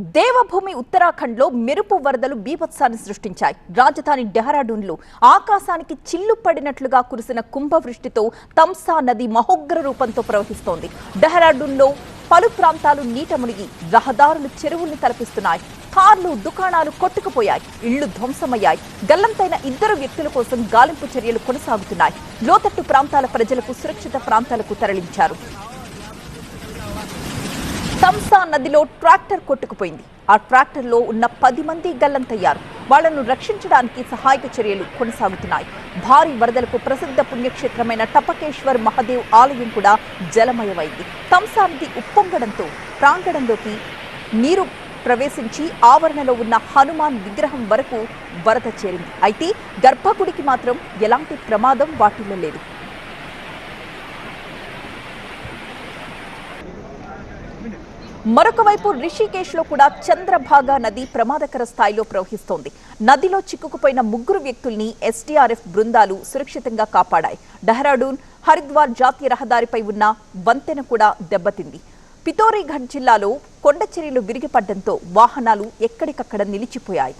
దేవభూమి ఉత్తరాఖండ్లో మెరుపు వరదలు బీభత్సాన్ని సృష్టించాయి. రాజధాని డెహ్రాడూన్లో ఆకాశానికి చిల్లు పడినట్లుగా కురిసిన కుంభవృష్టితో తంసా నది మహోగ్ర రూపంతో ప్రవహిస్తోంది. డెహ్రాడూన్లో పలు ప్రాంతాలు నీట మునిగి రహదారులు చెరువుల్ని తలపిస్తున్నాయి. కార్లు దుకాణాలు కొట్టుకుపోయాయి. ఇళ్ళు ధ్వంసమయ్యాయి. గల్లంతైన ఇద్దరు వ్యక్తుల కోసం గాలింపు చర్యలు కొనసాగుతున్నాయి. లోతట్టు ప్రాంతాల ప్రజలకు సురక్షిత ప్రాంతాలకు తరలించారు. తంసా నదిలో ట్రాక్టర్ కొట్టుకుపోయింది. ఆ ట్రాక్టర్లో ఉన్న పది మంది గల్లంతయ్యారు. వాళ్ళను రక్షించడానికి సహాయక చర్యలు కొనసాగుతున్నాయి. భారీ వరదలకు ప్రసిద్ధ పుణ్యక్షేత్రమైన టపకేశ్వర్ మహాదేవ్ ఆలయం కూడా జలమయమైంది. తంసా నది ఉప్పొంగడంతో ప్రాంగణంలోకి నీరు ప్రవేశించి ఆవరణలో ఉన్న హనుమాన్ విగ్రహం వరకు వరద చేరింది. అయితే గర్భగుడికి మాత్రం ఎలాంటి ప్రమాదం వాటిల్లో లేదు. మరొక వైపు రిషికేశ్లో కూడా చంద్రభాగా నది ప్రమాదకర స్థాయిలో ప్రవహిస్తోంది. నదిలో చిక్కుకుపోయిన ముగ్గురు వ్యక్తుల్ని ఎస్డీఆర్ఎఫ్ బృందాలు సురక్షితంగా కాపాడాయి. డెహ్రాడూన్ హరిద్వార్ జాతీయ రహదారిపై ఉన్న వంతెన కూడా దెబ్బతింది. పితోరీఘడ్ జిల్లాలో కొండ చర్యలు వాహనాలు ఎక్కడికక్కడ నిలిచిపోయాయి.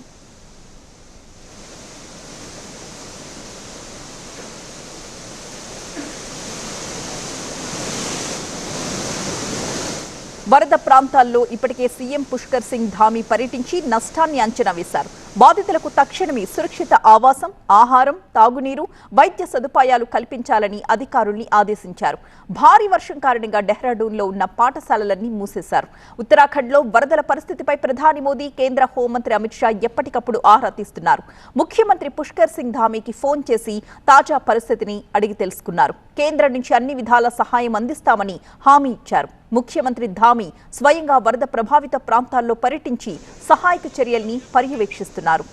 వరద ప్రాంతాల్లో ఇప్పటికే సీఎం పుష్కర్ సింగ్ ధామి పర్యటించి నష్టాన్ని అంచనా వేశారు. బాధితులకు తక్షణమే సురక్షిత ఆవాసం ఆహారం తాగునీరు వైద్య సదుపాయాలు కల్పించాలని అధికారుల్ని ఆదేశించారు. భారీ వర్షం కారణంగా డెహ్రాడూన్లో ఉన్న పాఠశాలలన్నీ మూసేశారు. ఉత్తరాఖండ్లో వరదల పరిస్థితిపై ప్రధాని మోదీ కేంద్ర హోంమంత్రి అమిత్ షా ఎప్పటికప్పుడు ఆరా తీస్తున్నారు. ముఖ్యమంత్రి పుష్కర్ సింగ్ ధామీకి ఫోన్ చేసి తాజా పరిస్థితిని అడిగి తెలుసుకున్నారు. కేంద్రం నుంచి అన్ని విధాల సహాయం అందిస్తామని హామీ ఇచ్చారు. ముఖ్యమంత్రి ధామి స్వయంగా వరద ప్రభావిత ప్రాంతాల్లో పర్యటించి సహాయక చర్యల్ని పర్యవేక్షిస్తున్నారు.